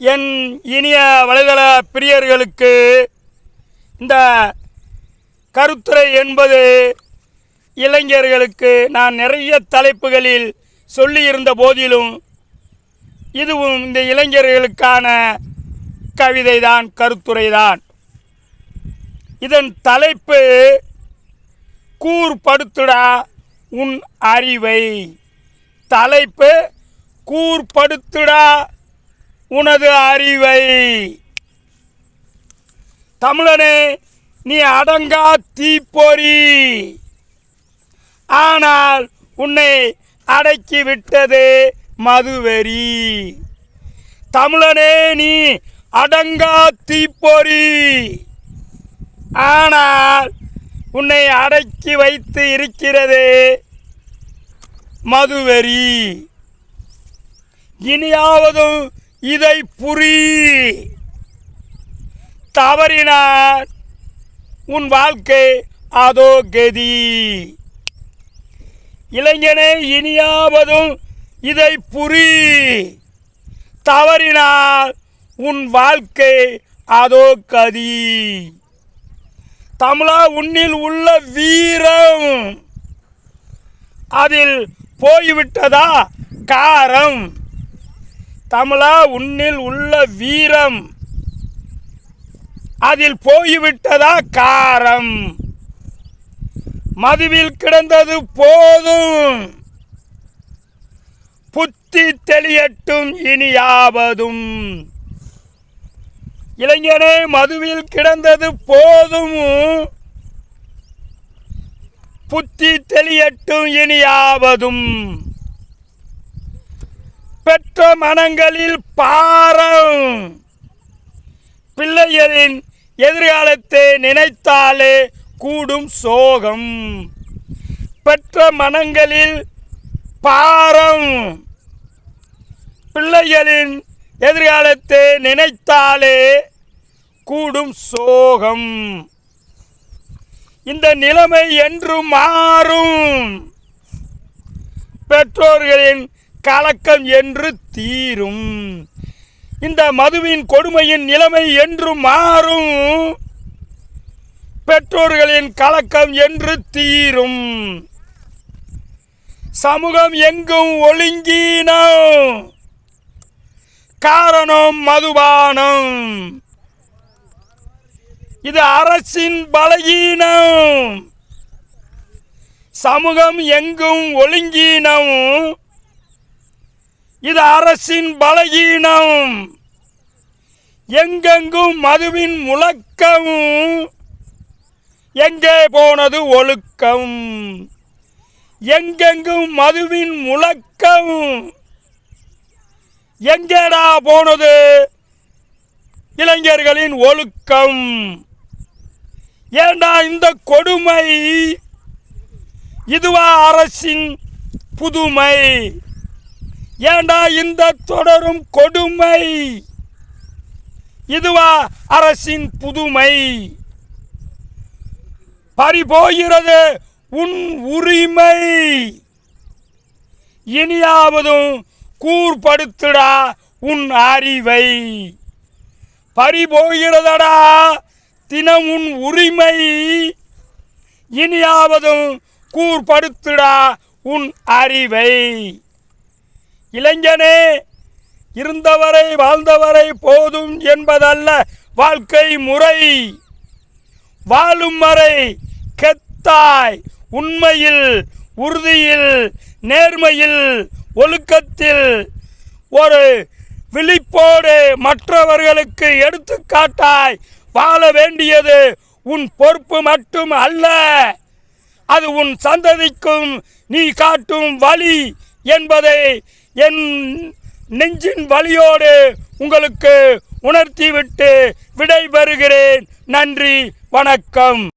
என் இனிய வலைதள பிரியர்களுக்கு இந்த கருத்துரை என்பது இளைஞர்களுக்கு நான் நிறைய தலைப்புகளில் சொல்லியிருந்த போதிலும் இதுவும் இந்த இளைஞர்களுக்கான கவிதை தான் கருத்துரை தான் இதன் தலைப்பு கூர்படுத்துடா உன் அறிவை. தலைப்பு கூர்படுத்துடா உனது அறிவை. தமிழனே நீ அடங்கா தீப்பொறி. ஆனால் உன்னை அடக்கி விட்டது மதுவெறி. தமிழனே நீ அடங்கா தீப்பொறி. ஆனால் உன்னை அடக்கி வைத்து இருக்கிறது மதுவெறி. இனியாவதும் இதை புரி. தவறினார். உன் வாழ்க்கை அதோ கதி. இளைஞனே இனியாவதும் இதை புரி. தவறினால் உன் வாழ்க்கை அதோ கதி. தமிழா உன்னில் உள்ள வீரம். அதில் போய்விட்டதா காரம்? தமிழா உன்னில் உள்ள வீரம். அதில் போய்விட்டதா காரம்? மதுவில் கிடந்தது போதும். புத்தி தெளியட்டும் இனியாவதும் இளைஞனே மதுவில் கிடந்தது போதும். புத்தி தெளியட்டும் இனியாவதும் பெற்ற மனங்களில் பாரம். பிள்ளைகளின் எதிர்காலத்தை நினைத்தாலே கூடும் சோகம். பெற்ற மனங்களில் பாரம். பிள்ளைகளின் எதிர்காலத்தை நினைத்தாலே கூடும் சோகம். இந்த நிலைமை என்று மாறும். பெற்றோர்களின் கலக்கம் என்று தீரும். இந்த மதுவின் கொடுமையின் நிலைமை என்று மாறும். பெற்றோர்களின் கலக்கம் என்று தீரும். சமூகம் எங்கும் ஒழுங்கினம். காரணம் மதுபானம். இது அரசின் பலகீனம். சமூகம் எங்கும் ஒழுங்கினம். இது அரசின் பலகீனம். எங்கெங்கும் மதுவின் முழக்கம். எங்கே போனது ஒழுக்கம். எங்கெங்கும் மதுவின் முழக்கம். எங்கேடா போனது இளைஞர்களின் ஒழுக்கம். ஏண்டா இந்த கொடுமை? இதுவா அரசின் புதுமை. ஏண்டா இந்த தொடரும் கொடுமை? இதுவா அரசின் புதுமை. பறிபோகிறது உன் உரிமை. இனியாவதும் கூர்படுத்துடா உன் அறிவை. பறிபோகிறதடா தினம் உன் உரிமை. இனியாவதும் கூர்படுத்துடா உன் அறிவை. இளைஞனே இருந்தவரை வாழ்ந்தவரை போதும் என்பதல்ல வாழ்க்கை முறை. வாழும் வரை கெத்தாய் உண்மையில் உறுதியில் நேர்மையில் ஒழுக்கத்தில். ஒரு விழிப்போடு மற்றவர்களுக்கு எடுத்துக்காட்டாய் வாழ வேண்டியது உன் பொறுப்பு மட்டும் அல்ல. அது உன் சந்ததிக்கும் நீ காட்டும் வழி என்பதை என் நெஞ்சின் வழியோடு உங்களுக்கு உணர்த்திவிட்டு விடைபெறுகிறேன். நன்றி வணக்கம்.